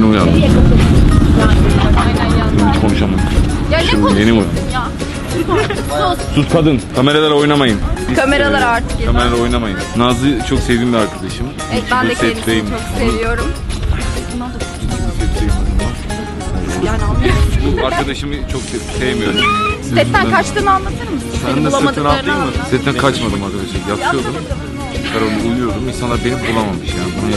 yeni uyandım. Konuşamadım. Ya ne Şimdi yeni uyandım. Sus kadın. Kameralara oynamayın. Biz, Kameralar e, artık yeter. Kameralara oynamayın. Nazlı çok sevdiğim bir arkadaşım. Evet ben de kendisini çok seviyorum. Yani. Bu arkadaşımı çok se- sevmiyorum. Setten kaçtığını anlatır mısın? Ben de setten bulamadıklarını atlayayım mı? anlat. Setten kaçmadım arkadaşlar. Yatıyordum. Kararını uyuyordum. İnsanlar beni bulamamış yani. Buna.